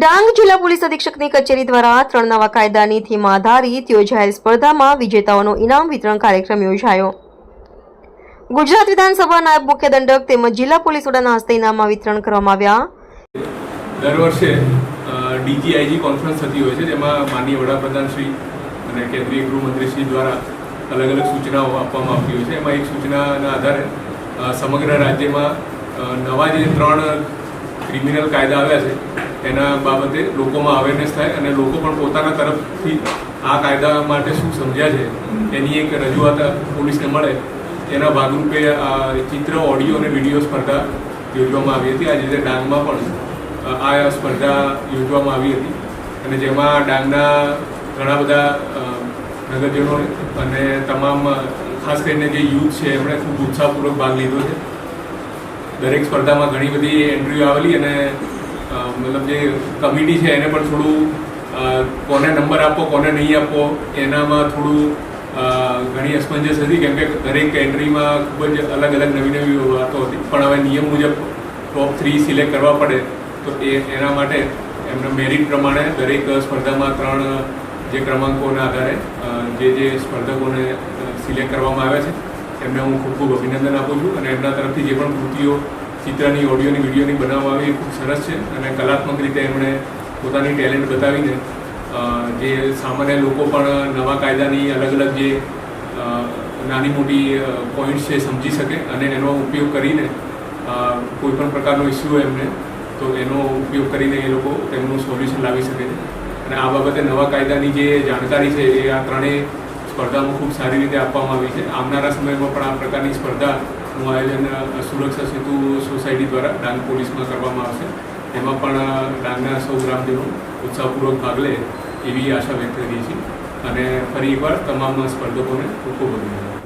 ડાંગ જિલ્લા પોલીસ અધિક્ષકની કચેરી દ્વારા ત્રણ નવા કાયદાની થીમ આધારિત યોજાયેલ સ્પર્ધામાં વિજેતાઓનો ઇનામ વિતરણ કાર્યક્રમ યોજાયો. ગુજરાત વિધાનસભા નાયબ મુખ્ય દંડક તેમજ જિલ્લા પોલીસ વડાના હસ્તે ઇનામમાં વિતરણ કરવામાં આવ્યા. દર વર્ષે ડીજીઆઈજી કોન્ફરન્સ થતી હોય છે, જેમાં માનનીય વડાપ્રધાન શ્રી અને કેન્દ્રીય ગૃહમંત્રી શ્રી દ્વારા અલગ અલગ સૂચનાઓ આપવામાં આવતી હોય છે. એમાં એક સૂચનાના આધારે સમગ્ર રાજ્યમાં નવા જે ત્રણ ક્રિમિનલ કાયદા આવ્યા છે એના બાબતે લોકોમાં અવેરનેસ થાય અને લોકો પણ પોતાના તરફથી આ કાયદા માટે શું સમજ્યા છે, એની એક રજૂઆત પોલીસને મળે. એના ભાગરૂપે આ ચિત્ર ઓડિયો અને વીડિયો સ્પર્ધા યોજવામાં આવી હતી. આજે રીતે ડાંગમાં પણ, આ સ્પર્ધા યોજવામાં આવી હતી. અને જેમાં ડાંગના ઘણા બધા નગરજનો અને તમામ, ખાસ કરીને જે યુથ છે, એમણે ખૂબ ઉત્સાહપૂર્વક ભાગ લીધો છે. દરેક સ્પર્ધામાં ઘણી બધી એન્ટ્રીઓ આવેલી અને મતલબ જે કમિટી છે, એને પણ થોડું કોને નંબર આપો કોને નહીં આપો એનામાં થોડું ઘણી અસમંજસ હતી. કેમ કે દરેક એન્ટ્રીમાં ખૂબ જ અલગ અલગ નવી નવી વાતો હતી. પણ હવે નિયમ મુજબ ટોપ થ્રી સિલેક્ટ કરવા પડે, તો એ, એના માટે એમના મેરિટ પ્રમાણે દરેક સ્પર્ધામાં ત્રણ, જે ક્રમાંકોના આધારે જે જે સ્પર્ધકોને સિલેક્ટ કરવામાં આવ્યા છે, એમને હું ખૂબ ખૂબ અભિનંદન આપું છું અને એમના તરફથી જે પણ કૃતિઓ ચિત્રની ઓડિયોની, વિડીયોની બનાવવામાં આવી એ ખૂબ સરસ છે અને કલાત્મક રીતે એમણે પોતાની ટેલેન્ટ બતાવીને જે સામાન્ય લોકો પણ નવા કાયદાની અલગ અલગ જે નાની મોટી પોઈન્ટ્સ છે સમજી શકે અને એનો ઉપયોગ કરીને કોઈપણ કોઈ પણ પ્રકારનો ઇસ્યુ હોય એમને, તો એનો ઉપયોગ કરીને એ લોકો તેમનું સોલ્યુશન લાવી શકે છે. અને આ બાબતે નવા કાયદાની જે જાણકારી છે એ આ ત્રણેય સ્પર્ધામાં ખૂબ સારી રીતે આપવામાં આવી છે. આવનારા સમયમાં પણ આ પ્રકારની સ્પર્ધાનું આયોજન સુરક્ષા સેતુ સોસાયટી દ્વારા ડાંગ પોલીસમાં કરવામાં આવશે. એમાં પણ ડાંગના સૌ ગ્રામજનો ઉત્સાહપૂર્વક ભાગ લે એવી આશા વ્યક્ત કરીએ છીએ. અને ફરી એકવાર તમામ સ્પર્ધકોને ખૂબ ખૂબ અભિનંદન.